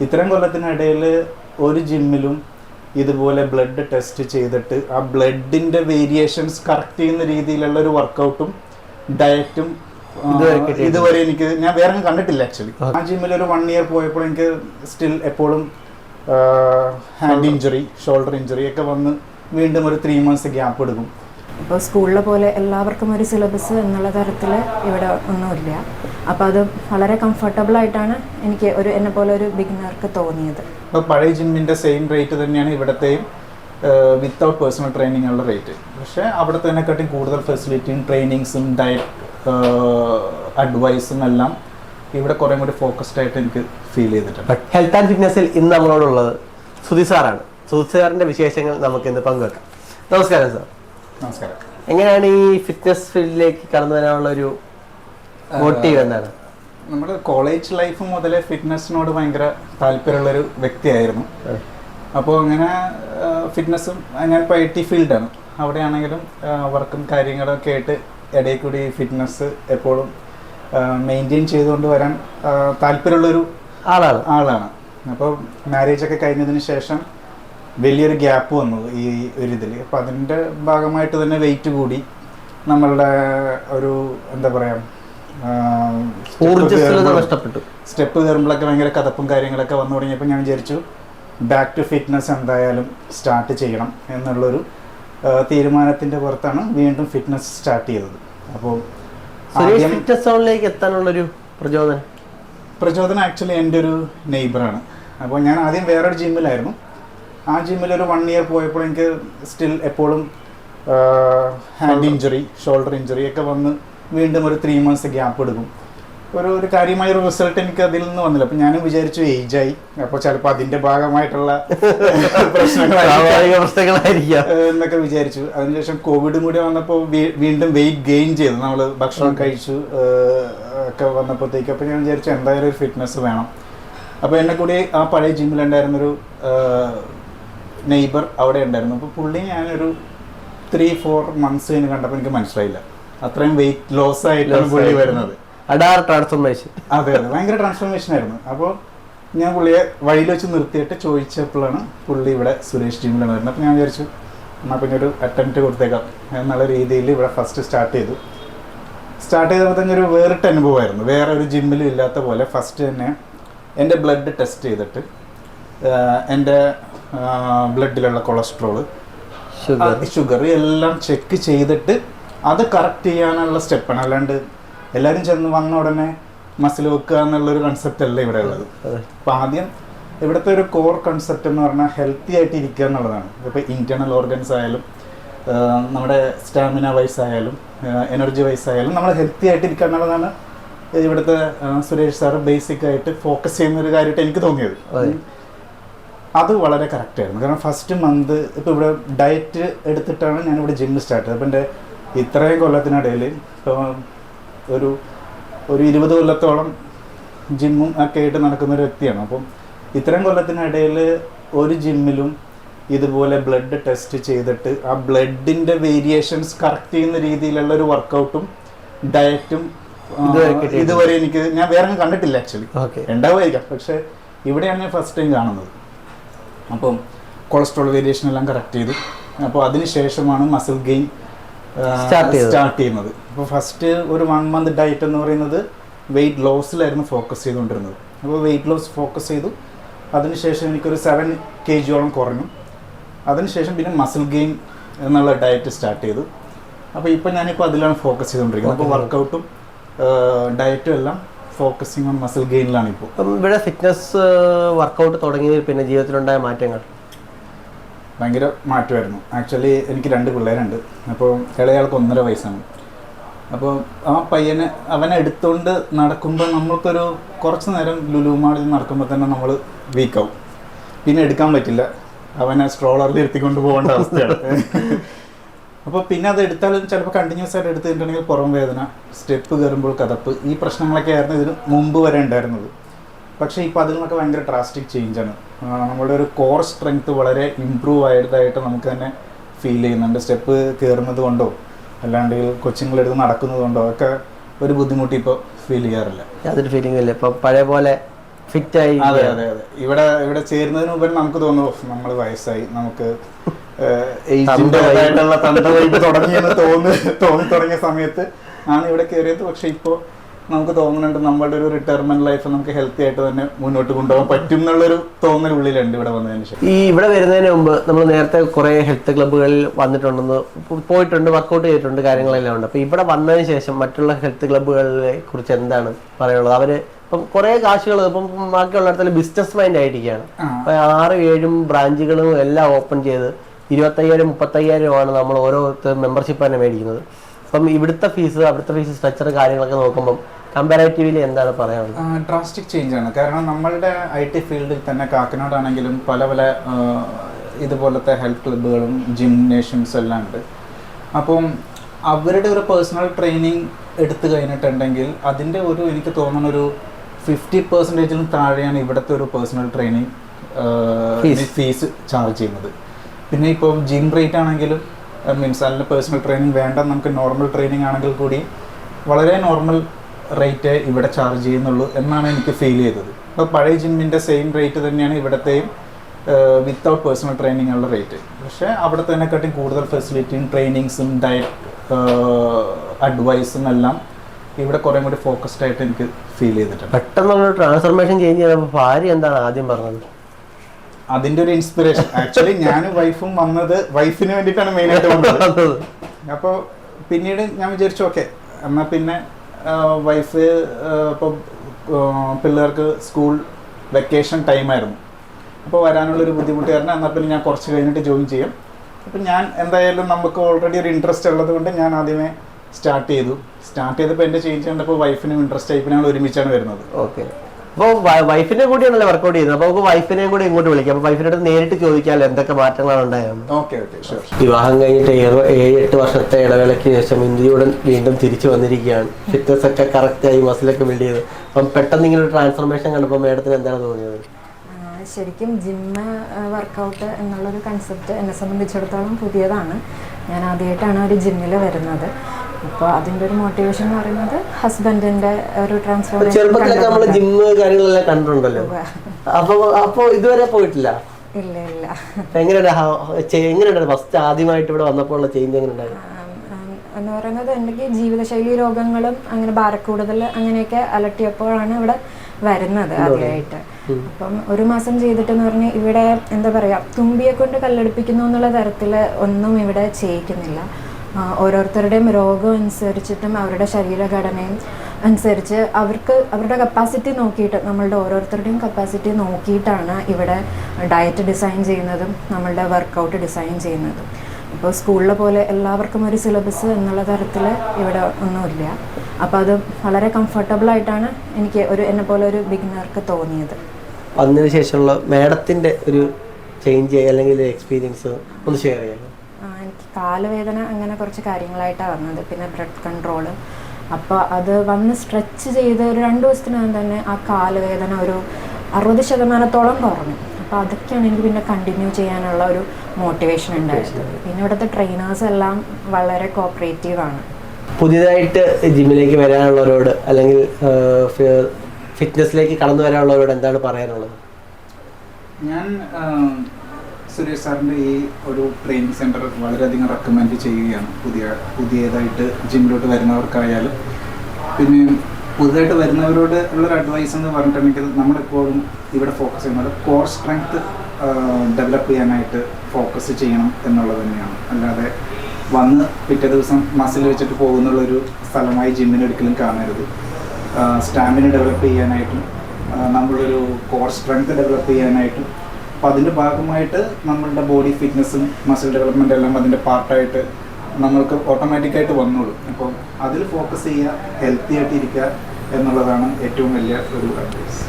ഇത്രയും കൊല്ലത്തിനിടയിൽ ഒരു ജിമ്മിലും ഇതുപോലെ ബ്ലഡ് ടെസ്റ്റ് ചെയ്തിട്ട് ആ ബ്ലഡിന്റെ വേരിയേഷൻസ് കറക്റ്റ് ചെയ്യുന്ന രീതിയിലുള്ള ഒരു വർക്കൗട്ടും ഡയറ്റും ഇതുവരെ എനിക്ക് ഞാൻ വേറെ കണ്ടിട്ടില്ല ആക്ച്വലി ആ. ജിമ്മിൽ ഒരു വൺ ഇയർ പോയപ്പോൾ എനിക്ക് സ്റ്റിൽ എപ്പോഴും ഹാൻഡ് ഇഞ്ചുറി ഷോൾഡർ ഇഞ്ചുറി ഒക്കെ വന്ന് വീണ്ടും ഒരു ത്രീ മന്ത്സ് ഗ്യാപ്പ് എടുക്കും. ഇപ്പോൾ സ്കൂളിലെ പോലെ എല്ലാവർക്കും ഒരു സിലബസ് എന്നുള്ള തരത്തിൽ ഇവിടെ ഒന്നുമില്ല. അപ്പോൾ അത് വളരെ കംഫർട്ടബിൾ ആയിട്ടാണ് എനിക്ക് ഒരു എന്നെ പോലെ ഒരു ബിഗിനർക്ക് തോന്നിയത്. അപ്പോൾ പഴയ ജിമ്മിന്റെ സെയിം റേറ്റ് തന്നെയാണ് ഇവിടത്തെയും വിത്തൗട്ട് പേഴ്സണൽ ട്രെയിനിങ് ഉള്ള റേറ്റ് പക്ഷേ അവിടുത്തെ തന്നെക്കാട്ടും കൂടുതൽ ഫെസിലിറ്റിയും ട്രെയിനിങ്സും ഡയറ്റ് അഡ്വൈസും എല്ലാം ഇവിടെ കുറേ കൂടി ഫോക്കസ്ഡ് ആയിട്ട് എനിക്ക് ഫീൽ ചെയ്തിട്ടുണ്ട്. ഹെൽത്ത് ആൻഡ് ഫിറ്റ്നസിൽ ഇന്ന് നമ്മളോടുള്ളത് സുധി സാറാണ് സുധി സാറിന്റെ വിശേഷങ്ങൾ നമുക്ക് ഇന്ന് പങ്കുവെക്കാം. നമസ്കാരം സാർ നമസ്കാരം. എങ്ങനെയാണ് ഈ ഫിറ്റ്നസ് ഫീൽഡിലേക്ക് കടന്നു വരാനുള്ള ഒരു മോട്ടീവ് എന്താണ്? നമ്മുടെ കോളേജ് ലൈഫ് മുതലേ ഫിറ്റ്നസിനോട് ഭയങ്കര താല്പര്യമുള്ളൊരു വ്യക്തിയായിരുന്നു. അപ്പോൾ അങ്ങനെ ഫിറ്റ്നസ്സും ഞാനിപ്പോൾ ഐ ടി ഫീൽഡാണ് അവിടെയാണെങ്കിലും വർക്കും കാര്യങ്ങളൊക്കെ ആയിട്ട് ഇടയിൽ കൂടി ഫിറ്റ്നസ് എപ്പോഴും മെയിന്റെയിൻ ചെയ്തുകൊണ്ട് വരാൻ താല്പര്യമുള്ളൊരു ആളാണ്. ആളാണ്. അപ്പോൾ മാരേജ് ഒക്കെ കഴിഞ്ഞതിന് ശേഷം വലിയൊരു ഗ്യാപ്പ് വന്നു ഈ ഒരു ഇതിൽ അപ്പോൾ അതിന്റെ ഭാഗമായിട്ട് തന്നെ വെയിറ്റ് കൂടി നമ്മളുടെ ഒരു എന്താ പറയുക നഷ്ടപ്പെട്ടു. സ്റ്റെപ്പ് കയറുമ്പോഴൊക്കെ ഭയങ്കര കഥപ്പും കാര്യങ്ങളൊക്കെ വന്നു തുടങ്ങിയപ്പോൾ ഞാൻ വിചാരിച്ചു ബാക്ക് ടു ഫിറ്റ്നസ് എന്തായാലും സ്റ്റാർട്ട് ചെയ്യണം എന്നുള്ളൊരു തീരുമാനത്തിന്റെ പുറത്താണ് വീണ്ടും ഫിറ്റ്നസ് സ്റ്റാർട്ട് ചെയ്തത്. അപ്പോൾ സുരേഷ് ആദ്യം ഫിറ്റ്നസ് സോണിലേക്ക് എത്താനുള്ളൊരു പ്രചോദനം? പ്രചോദനം ആക്ച്വലി എന്റെ ഒരു നെയ്ബറാണ് അപ്പോൾ ഞാൻ ആദ്യം വേറൊരു ജിമ്മിലായിരുന്നു ആ ജിമ്മിൽ ഒരു വൺ ഇയർ പോയപ്പോൾ എനിക്ക് സ്റ്റിൽ എപ്പോഴും ഹാൻഡ് ഇഞ്ചുറി ഷോൾഡർ ഇഞ്ചുറി ഒക്കെ വന്ന് വീണ്ടും ഒരു ത്രീ മന്ത്സ് ഗ്യാപ്പ് എടുക്കും. ഒരു ഒരു കാര്യമായ ഒരു റിസൾട്ട് എനിക്ക് അതിൽ നിന്ന് വന്നില്ല. അപ്പം ഞാനും വിചാരിച്ചു ഏജായി അപ്പോൾ ചിലപ്പോൾ അതിന്റെ ഭാഗമായിട്ടുള്ള പ്രശ്നങ്ങളായിരിക്കാം. എന്നൊക്കെ വിചാരിച്ചു. അതിനുശേഷം കോവിഡും കൂടി വന്നപ്പോൾ വീണ്ടും വെയിറ്റ് ഗെയിൻ ചെയ്തു. നമ്മൾ ഭക്ഷണം കഴിച്ചു ഒക്കെ വന്നപ്പോഴത്തേക്ക് അപ്പോൾ ഞാൻ വിചാരിച്ചു എന്തായാലും ഒരു ഫിറ്റ്നസ് വേണം. അപ്പോൾ എന്നെ കൂടി ആ പഴയ ജിമ്മിൽ ഉണ്ടായിരുന്നൊരു നെയ്ബർ അവിടെ ഉണ്ടായിരുന്നു. അപ്പോൾ പുള്ളി ഞാനൊരു ത്രീ ഫോർ മന്ത്സ് കഴിഞ്ഞ് കണ്ടപ്പോൾ എനിക്ക് മനസ്സിലായില്ല. അത്രയും വെയിറ്റ് ലോസ് ആയിട്ടാണ് പുള്ളി. വരുന്നത്. അഡാർ ട്രാൻസ്ഫോർമേഷൻ അതെ അതെ. ഭയങ്കര ട്രാൻസ്ഫോർമേഷൻ ആയിരുന്നു. അപ്പോൾ ഞാൻ പുള്ളിയെ വഴിയിൽ വെച്ച് നിർത്തിയിട്ട് ചോദിച്ചപ്പോഴാണ് പുള്ളി ഇവിടെ സുരേഷ് ടീമിലാണ് വരുന്നത്. അപ്പോൾ ഞാൻ വിചാരിച്ചു എന്നാൽ പിന്നെ ഒരു അറ്റംപ്റ്റ് കൊടുത്തേക്കാം. എന്നുള്ള രീതിയിൽ ഇവിടെ ഫസ്റ്റ് സ്റ്റാർട്ട് ചെയ്തു. സ്റ്റാർട്ട് ചെയ്തപ്പോൾ തന്നെ ഒരു വേറിട്ട അനുഭവമായിരുന്നു. വേറെ ഒരു ജിമ്മിലും ഇല്ലാത്ത പോലെ ഫസ്റ്റ് തന്നെ എന്റെ ബ്ലഡ് ടെസ്റ്റ് ചെയ്തിട്ട് എന്റെ ബ്ലഡിലുള്ള കൊളസ്ട്രോൾ ഷുഗർ എല്ലാം ചെക്ക് ചെയ്തിട്ട് അത് കറക്റ്റ് ചെയ്യാനുള്ള സ്റ്റെപ്പാണ് അല്ലാണ്ട് എല്ലാവരും ചെന്ന് വന്ന ഉടനെ മസിൽ വെക്കുക എന്നുള്ളൊരു കൺസെപ്റ്റ് അല്ല ഇവിടെ ഉള്ളത്. അപ്പം ആദ്യം ഇവിടുത്തെ ഒരു കോർ കൺസെപ്റ്റ് എന്ന് പറഞ്ഞാൽ ഹെൽത്തി ആയിട്ട് ഇരിക്കുക എന്നുള്ളതാണ്. ഇപ്പോൾ ഇന്റേർണൽ ഓർഗൻസ് ആയാലും നമ്മുടെ സ്റ്റാമിന വൈസ് ആയാലും എനർജി വൈസ് ആയാലും നമ്മൾ ഹെൽത്തി ആയിട്ട് ഇരിക്കുക എന്നുള്ളതാണ് ഇവിടുത്തെ സുരേഷ് സാറ് ബേസിക് ആയിട്ട് ഫോക്കസ് ചെയ്യുന്ന ഒരു കാര്യമായിട്ട് എനിക്ക് തോന്നിയത്. അതെ. അത് വളരെ കറക്റ്റ് ആയിരുന്നു. കാരണം ഫസ്റ്റ് മന്ത് ഇപ്പോൾ ഇവിടെ ഡയറ്റ് എടുത്തിട്ടാണ് ഞാൻ ഇവിടെ ജിം സ്റ്റാർട്ട് ചെയ്തത്. അപ്പം എന്റെ ഇത്രയും കൊല്ലത്തിനിടയിൽ ഇപ്പോൾ ഒരു ഒരു ഇരുപത് കൊല്ലത്തോളം ജിമ്മും ഒക്കെ ആയിട്ട് നടക്കുന്ന ഒരു വ്യക്തിയാണ്. അപ്പം ഇത്രയും കൊല്ലത്തിനിടയിൽ ഒരു ജിമ്മിലും ഇതുപോലെ ബ്ലഡ് ടെസ്റ്റ് ചെയ്തിട്ട് ആ ബ്ലഡിന്റെ വേരിയേഷൻസ് കറക്റ്റ് ചെയ്യുന്ന രീതിയിലുള്ള ഒരു വർക്കൗട്ടും ഡയറ്റും ഇതുവരെ എനിക്ക് ഞാൻ വേറെ കണ്ടിട്ടില്ല ആക്ച്വലി ഓക്കെ. ഉണ്ടാവുമായിരിക്കാം. പക്ഷേ ഇവിടെയാണ് ഞാൻ ഫസ്റ്റ് ടൈം കാണുന്നത്. അപ്പം കൊളസ്ട്രോൾ വേരിയേഷൻ എല്ലാം കറക്റ്റ് ചെയ്തു. അപ്പോൾ അതിന് ശേഷമാണ് മസിൽ ഗെയിൻ. സ്റ്റാർട്ട് ചെയ്യുന്നത്. അപ്പോൾ ഫസ്റ്റ് ഒരു വൺ മന്ത് ഡയറ്റ് എന്ന് പറയുന്നത് വെയിറ്റ് ലോസിലായിരുന്നു ഫോക്കസ് ചെയ്തുകൊണ്ടിരുന്നത്. അപ്പോൾ വെയിറ്റ് ലോസ് ഫോക്കസ് ചെയ്തു. അതിനുശേഷം എനിക്കൊരു സെവൻ കെ ജിയോളം കുറഞ്ഞു. അതിനുശേഷം പിന്നെ മസിൽ ഗെയിൻ എന്നുള്ള ഡയറ്റ് സ്റ്റാർട്ട് ചെയ്തു. അപ്പോൾ ഇപ്പോൾ ഞാനിപ്പോൾ അതിലാണ് ഫോക്കസ് ചെയ്തുകൊണ്ടിരിക്കുന്നത്. അപ്പോൾ വർക്കൗട്ടും ഡയറ്റും എല്ലാം ഫോക്കസിങ് ഓൺ മസിൽ ഗെയിനിലാണ് ഇപ്പോൾ. ഇവിടെ ഫിറ്റ്നസ് വർക്കൗട്ട് തുടങ്ങിയതിൽ പിന്നെ ജീവിതത്തിലുണ്ടായ മാറ്റങ്ങൾ? ഭയങ്കര മാറ്റമായിരുന്നു. ആക്ച്വലി എനിക്ക് രണ്ട് പിള്ളേരുണ്ട്. അപ്പോൾ ഇളയാൾക്ക് ഒന്നര വയസ്സാണ്. അപ്പോൾ ആ പയ്യനെ അവനെ എടുത്തുകൊണ്ട് നടക്കുമ്പോൾ നമ്മൾക്കൊരു കുറച്ച് നേരം ലുലുമാളിൽ നടക്കുമ്പോൾ തന്നെ നമ്മൾ വീക്കാവും പിന്നെ എടുക്കാൻ പറ്റില്ല. അവനെ സ്ട്രോളറിൽ ഇരുത്തിക്കൊണ്ട് പോകേണ്ട അവസ്ഥയാണ്. അപ്പോൾ പിന്നെ അത് എടുത്താലും ചിലപ്പോൾ കണ്ടിന്യൂസ് ആയിട്ട് എടുത്തിട്ടുണ്ടെങ്കിൽ പുറം വേദന സ്റ്റെപ്പ് കയറുമ്പോൾ കഥപ്പ് ഈ പ്രശ്നങ്ങളൊക്കെ ആയിരുന്നു ഇതിന് മുമ്പ് വരെ ഉണ്ടായിരുന്നത്. പക്ഷേ ഇപ്പോൾ അതിൽ നിന്നൊക്കെ ഭയങ്കര ഡ്രാസ്റ്റിക് ചേഞ്ചാണ് നമ്മുടെ ഒരു കോർ സ്ട്രെങ്ത് വളരെ ഇമ്പ്രൂവ് ആയതായിട്ട് നമുക്ക് തന്നെ ഫീൽ ചെയ്യുന്നുണ്ട്. സ്റ്റെപ്പ് കയറുന്നത് കൊണ്ടോ അല്ലാണ്ട് കൊച്ചുങ്ങളെടുത്ത് നടക്കുന്നത് കൊണ്ടോ ഒക്കെ ഒരു ബുദ്ധിമുട്ട് ഇപ്പോൾ ഫീൽ ചെയ്യാറില്ല. യാതൊരു ഫീലിംഗ് ഇല്ല. ഇപ്പോൾ പഴയ പോലെ ഫിറ്റായി അതെ അതെ അതെ. ഇവിടെ ഇവിടെ ചേരുന്നതിന് മുമ്പ് നമുക്ക് തോന്നുന്നു നമ്മൾ വയസ്സായി. നമുക്ക് തുടങ്ങിയെന്ന് തോന്നി തോന്നി തുടങ്ങിയ സമയത്ത് ആണ് ഇവിടെ കയറിയത് പക്ഷെ ഇപ്പോൾ നമുക്ക് തോന്നുന്നുണ്ട് നമ്മളുടെ ഒരു റിട്ടയർമെന്റ് ലൈഫ് നമുക്ക് ഹെൽത്തി ആയിട്ട് തന്നെ മുന്നോട്ട് കൊണ്ടുപോകാൻ പറ്റും എന്നുള്ളൊരു തോന്നൽ ഉള്ളിലുണ്ട് ഇവിടെ വന്നതിന് ശേഷം. ഈ ഇവിടെ വരുന്നതിന് മുമ്പ് നമ്മൾ നേരത്തെ കുറെ ഹെൽത്ത് ക്ലബ്ബുകളിൽ വന്നിട്ടുണ്ടെന്ന് പോയിട്ടുണ്ട് വർക്കൗട്ട് ചെയ്തിട്ടുണ്ട് കാര്യങ്ങളെല്ലാം ഉണ്ട്. അപ്പോൾ ഇവിടെ വന്നതിന് ശേഷം മറ്റുള്ള ഹെൽത്ത് ക്ലബ്ബുകളെ കുറിച്ച് എന്താണ് പറയാനുള്ളത്? അവർ ഇപ്പം കുറെ കാശുകൾ ഇപ്പം ബാക്കിയുള്ളിടത്തിൽ ബിസിനസ് മൈൻഡ് ആയിരിക്കുകയാണ് അപ്പൊ ആറും ആറ് ഏഴും ബ്രാഞ്ചുകളും എല്ലാം ഓപ്പൺ ചെയ്ത് ഇരുപത്തയ്യായിരം മുപ്പത്തയ്യായിരമാണ് നമ്മൾ ഓരോരുത്തർ മെമ്പർഷിപ്പ് തന്നെ മേടിക്കുന്നത്. അപ്പം ഇവിടുത്തെ ഫീസ് അവിടുത്തെ ഫീസ് സ്ട്രക്ചർ കാര്യങ്ങളൊക്കെ നോക്കുമ്പോൾ കമ്പാരേറ്റീവ്ലി എന്താണ് പറയാനുള്ളത്? ഡ്രാസ്റ്റിക് ചേഞ്ച് ആണ്. കാരണം നമ്മളുടെ ഐ ടി ഫീൽഡിൽ തന്നെ കാക്കനാടാണെങ്കിലും പല പല ഇതുപോലത്തെ ഹെൽത്ത് ക്ലബ്ബുകളും ജിംനേഷ്യംസ് എല്ലാം ഉണ്ട്. അപ്പം അവരുടെ ഒരു പേഴ്സണൽ ട്രെയിനിങ് എടുത്തു കഴിഞ്ഞിട്ടുണ്ടെങ്കിൽ അതിന്റെ ഒരു എനിക്ക് തോന്നുന്ന ഒരു ഫിഫ്റ്റി പെർസെന്റേജിലും താഴെയാണ് ഇവിടുത്തെ ഒരു പേഴ്സണൽ ട്രെയിനിങ് ഫീസ് ചാർജ് ചെയ്യുന്നത്. പിന്നെ ഇപ്പം ജിം റേറ്റ് ആണെങ്കിലും മീൻസ് അതിന്റെ പേഴ്സണൽ ട്രെയിനിങ് വേണ്ട നമുക്ക് നോർമൽ ട്രെയിനിങ് ആണെങ്കിൽ കൂടി വളരെ നോർമൽ റേറ്റ് ഇവിടെ ചാർജ് ചെയ്യുന്നുള്ളൂ എന്നാണ് എനിക്ക് ഫീൽ ചെയ്തത്. അപ്പോൾ പഴയ ജിമ്മിന്റെ സെയിം റേറ്റ് തന്നെയാണ് ഇവിടത്തെയും വിത്തൗട്ട് പേഴ്സണൽ ട്രെയിനിങ് ഉള്ള റേറ്റ്. പക്ഷേ അവിടെ തന്നെക്കാട്ടും കൂടുതൽ ഫെസിലിറ്റിയും ട്രെയിനിങ്സും ഡയറ്റ് അഡ്വൈസും എല്ലാം ഇവിടെ കുറേ കൂടി ഫോക്കസ്ഡ് ആയിട്ട് എനിക്ക് ഫീൽ ചെയ്തിട്ടുണ്ട്. പെട്ടെന്നുള്ള ട്രാൻസ്ഫർമേഷൻ ചേഞ്ച് ചെയ്തപ്പോൾ ഭാര്യ എന്താണ് ആദ്യം പറഞ്ഞത്? അതിന്റെ ഒരു ഇൻസ്പിറേഷൻ ആക്ച്വലി ഞാനും വൈഫും വന്നത് വൈഫിന് വേണ്ടിയിട്ടാണ് മെയിനായിട്ട് വന്നത്. അപ്പോൾ പിന്നീട് ഞാൻ വിചാരിച്ചു ഓക്കെ എന്നാൽ പിന്നെ വൈഫ് ഇപ്പോൾ പിള്ളേർക്ക് സ്കൂൾ വെക്കേഷൻ ടൈം ടൈമായിരുന്നു അപ്പോൾ വരാനുള്ളൊരു ബുദ്ധിമുട്ട് കാരണം എന്നാൽ പിന്നെ ഞാൻ കുറച്ച് കഴിഞ്ഞിട്ട് ജോയിൻ ചെയ്യും. അപ്പം ഞാൻ എന്തായാലും നമുക്ക് ഓൾറെഡി ഒരു ഇൻട്രസ്റ്റ് ഉള്ളത് കൊണ്ട് ഞാൻ ആദ്യമേ സ്റ്റാർട്ട് ചെയ്തു. സ്റ്റാർട്ട് ചെയ്തപ്പോൾ എന്റെ ചേഞ്ച് കണ്ടപ്പോൾ വൈഫിനും ഇൻട്രസ്റ്റ് ആയി പിന്നെ ഞങ്ങൾ ഒരുമിച്ചാണ് വരുന്നത്. ഓക്കെ അപ്പോൾ വൈഫിനെ കൂടിയാണല്ലോ വർക്കൗട്ട് ചെയ്യുന്നത്? അപ്പോൾ നമുക്ക് വൈഫിനെയും കൂടി ഇങ്ങോട്ട് വിളിക്കാം. അപ്പോൾ വൈഫിന്റെ അടുത്ത് നേരിട്ട് ചോദിക്കാമല്ലോ എന്തൊക്കെ മാറ്റങ്ങളാണ് ഉണ്ടായത് ഓക്കെ ഓക്കെ ഷുവർ വിവാഹം കഴിഞ്ഞിട്ട് ഏഴ് ഏഴ് എട്ട് വർഷത്തെ ഇടവേളയ്ക്ക് ശേഷം ഇന്ത്യയുടൻ വീണ്ടും തിരിച്ചു വന്നിരിക്കുകയാണ്. ഫിറ്റ്നസ് ഒക്കെ കറക്റ്റ് ആയി മസിലൊക്കെ ബിൽഡ് ചെയ്ത്. അപ്പം പെട്ടെന്ന് ഇങ്ങനെ ഒരു ട്രാൻസ്ഫോർമേഷൻ കണ്ടപ്പോൾ മേഡത്തിന് എന്താണ് തോന്നിയത്? ആ, ശരിക്കും ജിമ്മ് വർക്കൗട്ട് എന്നുള്ളൊരു കൺസെപ്റ്റ് എന്നെ സംബന്ധിച്ചിടത്തോളം പുതിയതാണ്. ഞാൻ ആദ്യമായിട്ടാണ് ഒരു ജിമ്മിൽ വരുന്നത്. അപ്പോൾ അതിന്റെ ഒരു മോട്ടിവേഷൻ എന്ന് പറയുന്നത് ഹസ്ബൻഡിന്റെ ഒരു ചെറുപ്പത്തിലൊക്കെ നമ്മൾ ട്രാൻസ്ഫോർമേഷൻ ജിമ്മ് കാര്യങ്ങളെല്ലാം കണ്ടിട്ടുണ്ടല്ലോ. അപ്പോൾ അപ്പോൾ ഇതുവരെ പോയിട്ടില്ല? ഇല്ല ഇല്ല. എങ്ങനെയുണ്ട് എങ്ങനെയുണ്ട് ഫസ്റ്റ് ആദ്യമായിട്ട് ഇവിടെ വന്നപ്പോൾ ഉള്ള ചേഞ്ച് എങ്ങനെ ഉണ്ടായിരുന്നു ആം, ആം, എന്ന് പറയുന്നത് എനിക്ക് ജീവിതശൈലി രോഗങ്ങളും അങ്ങനെ ഭാരക്കൂടുതൽ അങ്ങനെയൊക്കെ അലട്ടിയപ്പോഴാണ് ഇവിടെ വരുന്നത് ആദ്യമായിട്ട് അപ്പം ഒരു മാസം ചെയ്തിട്ടെന്ന് പറഞ്ഞാൽ ഇവിടെ എന്താ പറയാ തുമ്പിയെ കൊണ്ട് കല്ലെടുപ്പിക്കുന്നു എന്നുള്ള തരത്തിൽ ഒന്നും ഇവിടെ ചെയ്യിക്കുന്നില്ല. ഓരോരുത്തരുടെയും രോഗം അനുസരിച്ചിട്ടും അവരുടെ ശരീരഘടനയും അനുസരിച്ച് അവർക്ക് അവരുടെ കപ്പാസിറ്റി നോക്കിയിട്ട് നമ്മളുടെ ഓരോരുത്തരുടെയും കപ്പാസിറ്റി നോക്കിയിട്ടാണ് ഇവിടെ ഡയറ്റ് ഡിസൈൻ ചെയ്യുന്നതും നമ്മളുടെ വർക്കൗട്ട് ഡിസൈൻ ചെയ്യുന്നതും. ഇപ്പോൾ സ്കൂളിലെ പോലെ എല്ലാവർക്കും ഒരു സിലബസ് എന്നുള്ള തരത്തിൽ ഇവിടെ ഒന്നുമില്ല. അപ്പോൾ അത് വളരെ കംഫർട്ടബിളായിട്ടാണ് എനിക്ക് ഒരു എന്നെ പോലെ ഒരു ബിഗിനർക്ക് തോന്നിയത്. അതിനുശേഷമുള്ള ശേഷമുള്ള മേഡത്തിന്റെ ഒരു ചേഞ്ച് അല്ലെങ്കിൽ എക്സ്പീരിയൻസ് ഒന്ന് ഷെയർ ചെയ്യാമോ? ആ, എനിക്ക് കാലുവേദന അങ്ങനെ കുറച്ച് കാര്യങ്ങളായിട്ടാണ് വന്നത്. പിന്നെ ബ്ലഡ് കൺട്രോൾ അപ്പോൾ അത് വന്ന് സ്ട്രെച്ച് ചെയ്ത് ഒരു രണ്ട് ദിവസത്തിനകം തന്നെ ആ കാലുവേദന ഒരു അറുപത് ശതമാനത്തോളം കുറഞ്ഞു. അപ്പോൾ അതൊക്കെയാണ് എനിക്ക് പിന്നെ കണ്ടിന്യൂ ചെയ്യാനുള്ള ഒരു മോട്ടിവേഷൻ ഉണ്ടായിരുന്നത് പിന്നെ ഇവിടുത്തെ ട്രെയിനേഴ്സ് എല്ലാം വളരെ കോപ്പറേറ്റീവ് ആണ്. പുതിയതായിട്ട് ജിമ്മിലേക്ക് വരാനുള്ളവരോട് അല്ലെങ്കിൽ ഫിറ്റ്നസ്സിലേക്ക് കടന്നു വരാനുള്ളവരോട് എന്താണ് പറയാനുള്ളത്? ഞാൻ സുരേഷ് സാറിന്റെ ഈ ഒരു ട്രെയിനിങ് സെന്റർ വളരെയധികം റെക്കമെൻഡ് ചെയ്യുകയാണ്. പുതിയ പുതിയതായിട്ട് ജിമ്മിലോട്ട് വരുന്നവർക്കായാലും. പിന്നെ പുതുതായിട്ട് വരുന്നവരോട് ഉള്ളൊരു അഡ്വൈസ് എന്ന് പറഞ്ഞിട്ടുണ്ടെങ്കിൽ നമ്മളെപ്പോഴും ഇവിടെ ഫോക്കസ് ചെയ്യുന്നത് കോർ സ്ട്രെങ്ത് ഡെവലപ്പ് ചെയ്യാനായിട്ട് ഫോക്കസ് ചെയ്യണം എന്നുള്ളത് തന്നെയാണ്. അല്ലാതെ വന്ന് പിറ്റേ ദിവസം മസിൽ വെച്ചിട്ട് പോകുന്നുള്ളൊരു സ്ഥലമായി ജിമ്മിനെ ഒരിക്കലും കാണരുത്. സ്റ്റാമിന ഡെവലപ്പ് ചെയ്യാനായിട്ടും നമ്മളൊരു കോർ സ്ട്രെങ്ത് ഡെവലപ്പ് ചെയ്യാനായിട്ടും അപ്പോൾ അതിന്റെ ഭാഗമായിട്ട് നമ്മളുടെ ബോഡി ഫിറ്റ്നസ്സും മസിൽ ഡെവലപ്മെന്റ് എല്ലാം അതിന്റെ പാർട്ടായിട്ട് നമ്മൾക്ക് ഓട്ടോമാറ്റിക്കായിട്ട് വന്നോളൂ. അപ്പോൾ അതിൽ ഫോക്കസ് ചെയ്യുക ഹെൽത്തി ആയിട്ട് ഇരിക്കുക എന്നുള്ളതാണ് ഏറ്റവും വലിയ ഒരു അഡ്വൈസ്